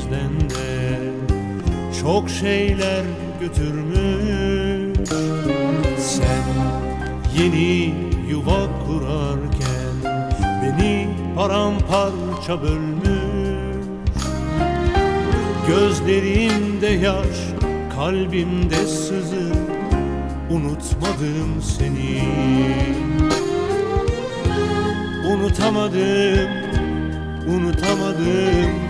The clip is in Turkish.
ikimizden de çok şeyler götürmüş. Sen yeni yuva kurarken beni paramparça bölmüş. Gözlerimde yaş, kalbimde sızı Unutmadım seni. Unutamadım, unutamadım